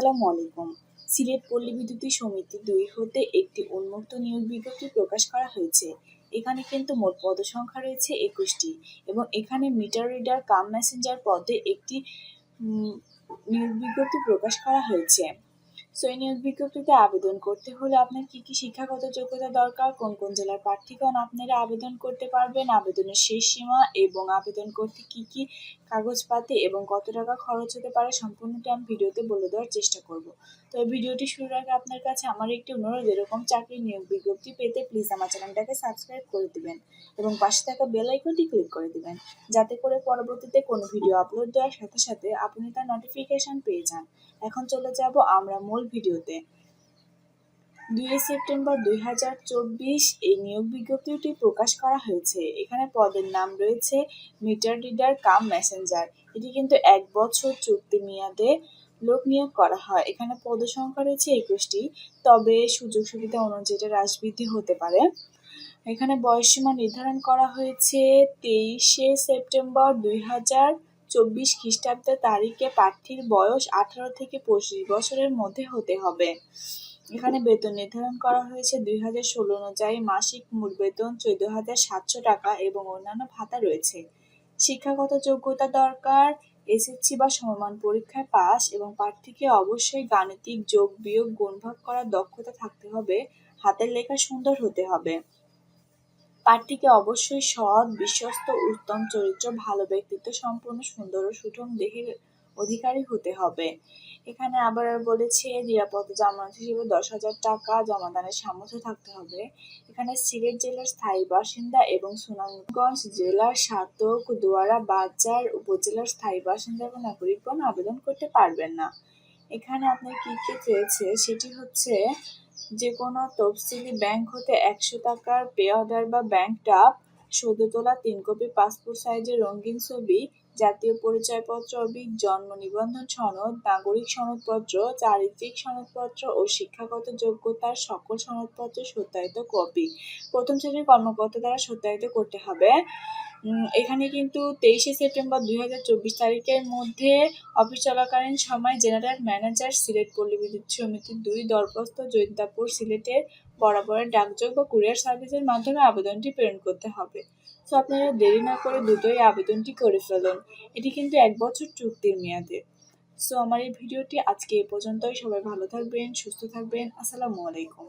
আসসালামু আলাইকুম। সিলেট পল্লী বিদ্যুৎ সমিতি দুই হতে একটি উন্মুক্ত নিয়োগ বিজ্ঞপ্তি প্রকাশ করা হয়েছে। এখানে কিন্তু মোট পদসংখ্যা রয়েছে একুশটি এবং এখানে মিটার রিডার, কাম মেসেঞ্জার পদে একটি নিয়োগ বিজ্ঞপ্তি প্রকাশ করা হয়েছে। সো এই বিজ্ঞপ্তিতে আবেদন করতে হলে আপনার কি কি শিক্ষাগত যোগ্যতা দরকার, কোন কোন জেলার প্রার্থীগণ আপনারা আবেদন করতে পারবেন, আবেদনের শেষ সীমা এবং আবেদন করতে কি কি কাগজপাতি এবং কত টাকা খরচ হতে পারে সম্পূর্ণটি আমি ভিডিওতে বলে দেওয়ার চেষ্টা করব। তো এই ভিডিওটি শুরুর আগে আপনার কাছে আমার একটি অনুরোধ, এরকম চাকরির নিয়োগ বিজ্ঞপ্তি পেতে প্লিজ আমার চ্যানেলটাকে সাবস্ক্রাইব করে দিবেন এবং পাশে থাকা বেল আইকনটি ক্লিক করে দিবেন, যাতে করে পরবর্তীতে কোনো ভিডিও আপলোড দেওয়ার সাথে সাথে আপনি তার নোটিফিকেশন পেয়ে যান। এখন চলে যাব আমরা মূল ভিডিওতে। দুই সেপ্টেম্বর দুই হাজার চব্বিশ এই নিয়োগ বিজ্ঞপ্তিটি প্রকাশ করা হয়েছে। এখানে পদের নাম রয়েছে মিটার রিডার কাম মেসেঞ্জার। এটি কিন্তু এক বছর চুক্তি মেয়াদে লোক নিয়োগ করা হয়। এখানে পদ সংখ্যা রয়েছে একুশটি। তবে সুযোগ সুবিধা অনুযায়ী হ্রাস বৃদ্ধি হতে পারে। এখানে বয়সসীমা নির্ধারণ করা হয়েছে তেইশে সেপ্টেম্বর দুই হাজার চব্বিশ খ্রিস্টাব্দ তারিখে প্রার্থীর বয়স আঠারো থেকে পঁচিশ বছরের মধ্যে হতে হবে। এখানে বেতন নির্ধারণ করা হয়েছে দুই হাজার ষোলো অনুযায়ী। মাসিক মূল বেতন চোদ্দ হাজার সাতশো টাকা এবং অন্যান্য ভাতা রয়েছে। শিক্ষাগত যোগ্যতা দরকার, এসএসসি বা সমমান পরীক্ষায় পাস এবং প্রার্থীকে অবশ্যই গাণিতিক যোগ বিয়োগ গুণভাগ করার দক্ষতা থাকতে হবে। হাতের লেখা সুন্দর হতে হবে। প্রার্থীকে অবশ্যই সৎ, বিশ্বস্ত, উত্তম, চরিত্র, ভালো ব্যক্তিত্ব, সম্পূর্ণ সুন্দর ও সুঠম দেহের অধিকারী হতে হবে। এখানে আবার বলেছে নিরাপদ জামানত হিসেবে দশ হাজার টাকা জমাদানের সামর্থ্য থাকতে হবে। এখানে সিলেট জেলার স্থায়ী বাসিন্দা এবং সুনামগঞ্জ জেলার সাতক, দুয়ারা বাজার উপজেলার স্থায়ী বাসিন্দা এবং নাগরিকগণ আবেদন করতে পারবেন না। এখানে আপনার কি কি চেয়েছে সেটি হচ্ছে যে কোনো তফসিলি ব্যাংক হতে একশো টাকার পে অর্ডার বা ব্যাংক টাপ সদ্য তোলা তিন কপি পাসপোর্ট সাইজের রঙিন ছবি, জাতীয় পরিচয়পত্র জন্ম নিবন্ধন সনদ, নাগরিক সনদপত্র, চারিত্রিক সনদপত্র ও শিক্ষাগত যোগ্যতার সকল সনদপত্র সত্যায়িত কপি। প্রথম শ্রেণির কর্মকর্তা দ্বারা সত্যায়িত করতে হবে। এখানে কিন্তু তেইশে সেপ্টেম্বর দুই হাজার চব্বিশ তারিখের মধ্যে অফিস চলাকালীন সময় জেনারেল ম্যানেজার সিলেট পল্লী বিদ্যুৎ সমিতি দুই দরপস্ত জৈন্তাপুর সিলেটের বরাবরের ডাকযোগ বা কুরিয়ার সার্ভিসের মাধ্যমে আবেদনটি প্রেরণ করতে হবে। তো আপনারা দেরি না করে দ্রুতই আবেদনটি করে ফেলুন। এটি কিন্তু এক বছর চুক্তির মেয়াদে। সো আমার এই ভিডিওটি আজকে এ পর্যন্তই। সবাই ভালো থাকবেন, সুস্থ থাকবেন। আসসালামু আলাইকুম।